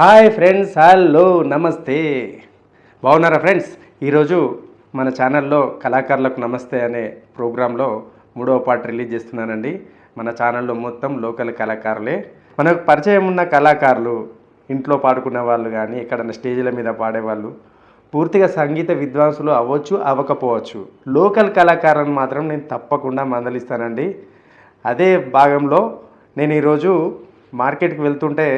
Hi friends hello నమస్తే. బాగున్నారా friends? ఈరోజు మన ఛానల్లో కళాకారులకు నమస్తే అనే ప్రోగ్రాంలో మూడవ పార్ట్ రిలీజ్ చేస్తున్నానండి. మన ఛానల్లో మొత్తం లోకల్ కళాకారులే. మనకు పరిచయం ఉన్న కళాకారులు ఇంట్లో పాడుకునే వాళ్ళు కానీ ఎక్కడన్నా స్టేజీల మీద పాడేవాళ్ళు పూర్తిగా సంగీత విద్వాంసులు అవ్వచ్చు అవ్వకపోవచ్చు. లోకల్ కళాకారులను మాత్రం నేను తప్పకుండా మందలిస్తానండి. అదే భాగంలో నేను ఈరోజు మార్కెట్కి వెళ్తుంటే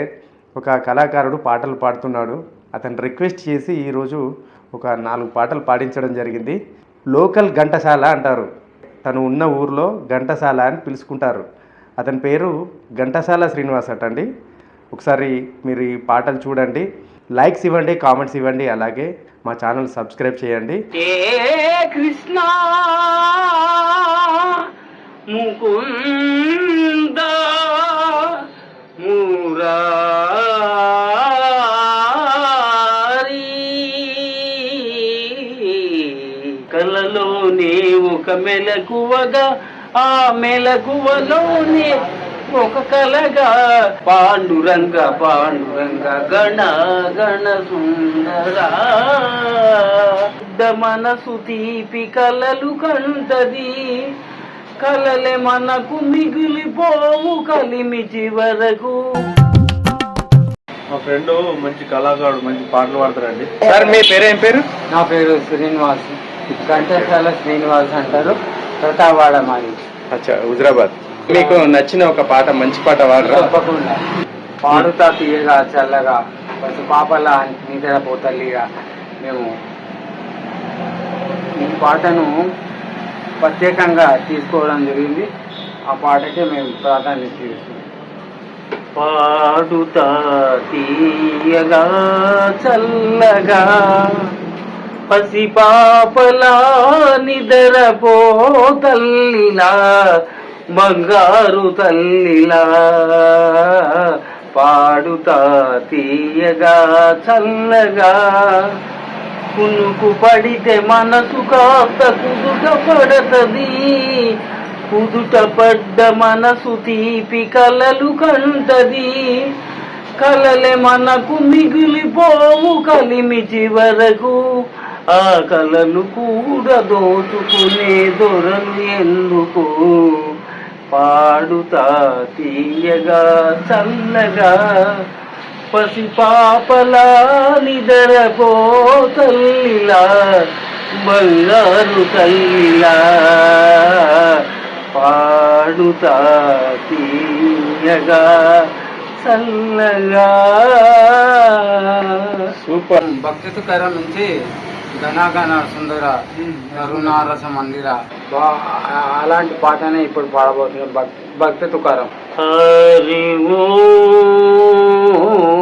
ఒక కళాకారుడు పాటలు పాడుతున్నాడు. అతను రిక్వెస్ట్ చేసి ఈరోజు ఒక నాలుగు పాటలు పాడించడం జరిగింది. లోకల్ ఘంటసాల అంటారు. తను ఉన్న ఊర్లో ఘంటసాల అని పిలుచుకుంటారు. అతని పేరు ఘంటసాల శ్రీనివాస్ అటండి ఒకసారి మీరు ఈ పాటలు చూడండి. లైక్స్ ఇవ్వండి కామెంట్స్ ఇవ్వండి. అలాగే మా ఛానల్ సబ్స్క్రైబ్ చేయండి. కృష్ణ ముకుంద మురా కలలోనే ఒక మెలకువగా ఆ మెలకువలోనే ఒక కలగా. పాండురంగ పాండురంగ గణ గణ సుందరా. మనసు తీపి కలలు కంటది కలలే మనకు మిగిలిపోవు కలిమి చివరకు. మా ఫ్రెండ్ మంచి కళాకారుడు మంచి పాటలు పాడతారండి సార్ మీ పేరు ఏం పేరు? నా పేరు శ్రీనివాస్. ఘంటసాల శ్రీనివాస్ అంటారు. ప్రతావాడ మాది. అచ్చా హుజరాబాద్. మీకు నచ్చిన ఒక పాట మంచి పాట వాడరా? తప్పకుండా. పాడుతా తీయగా చల్లగా. పసి పాపలా నిద్రపోతల్లిగా మేము ఈ పాటను ప్రత్యేకంగా తీసుకోవడం జరిగింది. ఆ పాటకే మేము ప్రాధాన్యత ఇస్తున్నాం. పాడుతా తీయగా చల్లగా. పసి పాపలా నిద్రపో తల్లిలా బంగారు తల్లిలా. పాడుతా తీయగా చల్లగా. కునుకు పడితే మనసు కాస్త కుదుట పడతది కుదుట పడ్డ మనసు తీపి కలలు కంటది. కలలే మనకు మిగిలిపోవు కలిమి చివరకు. ఆ కలలు కూడా దోచుకునే దొరలు ఎందుకు? పాడుతా తీయగా చల్లగా పసి పాపలా నిదరపో తల్లిలా బంగారు తల్లిలా పాడుతా తీయగా చల్లగా. సూపర్. భక్తి తుకారం నుంచి ఘనాఘన సుందర కరుణారస మందిర. అలాంటి పాటనే ఇప్పుడు పాడబోతున్నాం భక్- భక్తి తుకారం. హరి ఓం.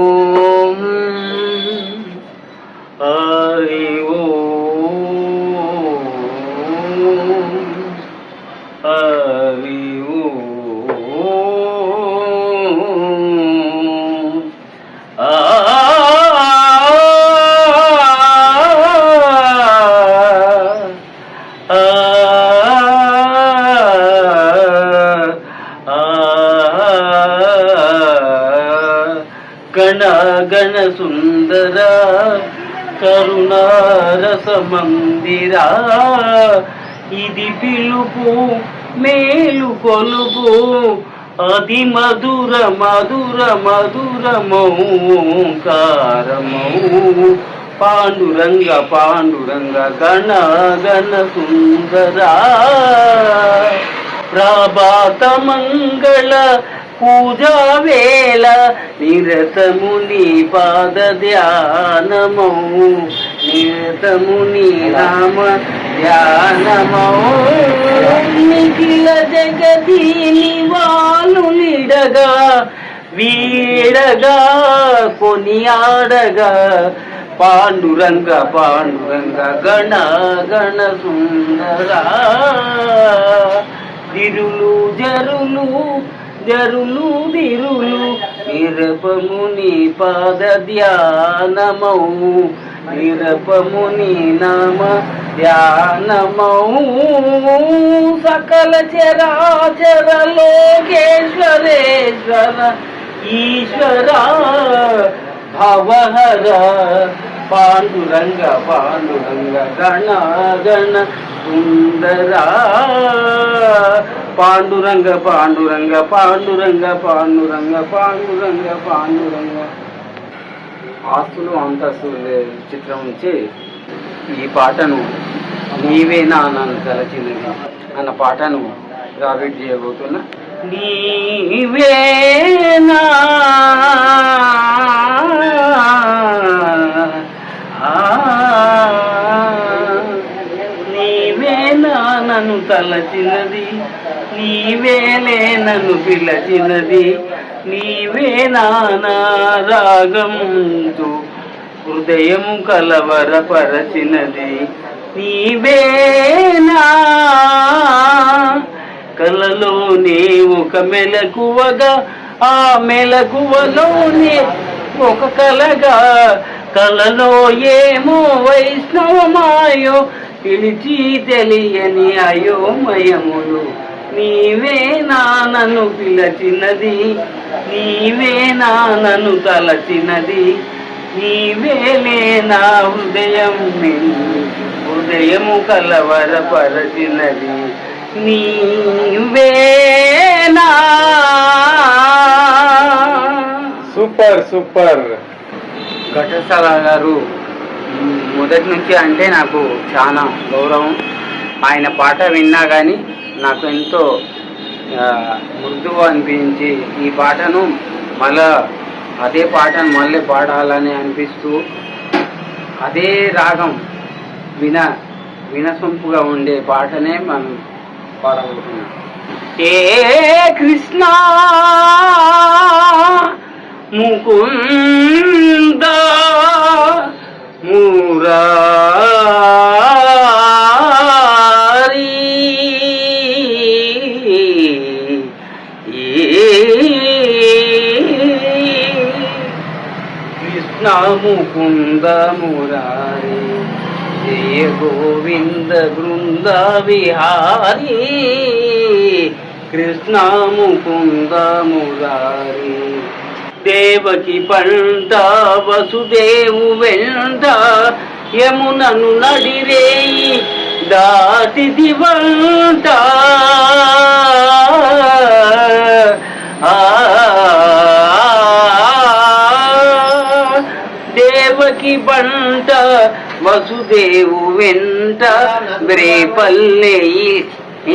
గణ గణ సుందర కరుణారస మందిరా ఇది పిలుపు మేలు కొలుపు అది మధుర మధుర మధురమౌకారమౌ పాండురంగ పాండురంగ గణ గణ సుందరా ప్రభాత మంగళ పూజా వేళ నిరతము నీ పాద ధ్యానమౌ నిరతము నీ నామ ధ్యానమౌ. నిఖిల జగతి నివాలు నిడగా వీడగా కొనియాడగా. పాండురంగ పాండురంగ గణ గణ సుందరా. తిరులు జరులు జరులు దిరులు నిరపము నీ పాద ధ్యానమౌ నిరపము నీ నామ ధ్యానమౌ సకల చరాచర లోకేశ్వరేశ్వర ఈశ్వర భవహర. పాండురంగ పాండురంగ గణ గణ సుందరా. పాండురంగ పాండురంగ పాండురంగ పాండురంగ పాండురంగ పాండురంగ. ఆస్తులు అంతస్తులు చిత్రం నుంచి ఈ పాటను నీవేనా నన్ను తలచినది అన్న పాటను రాబిట్ చేయబోతున్నా. నీవేనా నన్ను తలచినది నీవేలే నన్ను పిలచినది నీవే నానా రాగంతో హృదయము కలవరపరచినది నీవేనా కలలోనే ఒక మెలకువగా ఆ మెలకువలోనే ఒక కలగా కలలో ఏమో వైష్ణవమాయో పిలిచి తెలియని అయోమయములు. నీవే నానను పిలచినది. నీవే నానను తలచినది. నీవేలే నా హృదయం నిన్ను హృదయము కలవరపరచినది. నీవేనా సూపర్ సూపర్. ఘటస్థల గారు మొదటి నుంచి అంటే నాకు చాలా గౌరవం. ఆయన పాట విన్నా కానీ నాకు ఎంతో మృదువు అనిపించి ఈ పాటను మళ్ళా అదే పాటను మళ్ళీ పాడాలని అనిపిస్తూ అదే రాగం విన వినసొంపుగా ఉండే పాటనే మనం పాడగలుగుతున్నాం. ఏ కృష్ణ ముకుంద మురారి కృష్ణ ముకుంద మురారి జయ గోవింద బృంద విహారీ కృష్ణ ముకుంద మురారి దేవకి పంట వసుదేవు వెంట యమునను నడిరేయి దాటి దివంట దేవకి బంట వసుదేవు వెంట బ్రేపల్లె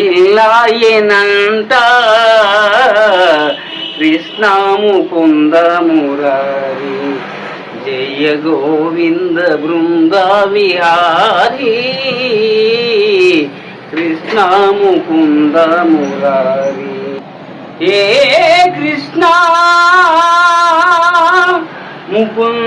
ఇల్లాయనంట కృష్ణ ముకుంద మురారి జయ గోవింద బృంద విహారీ కృష్ణ ముకుంద మురారి. ఏ కృష్ణ ముకుంద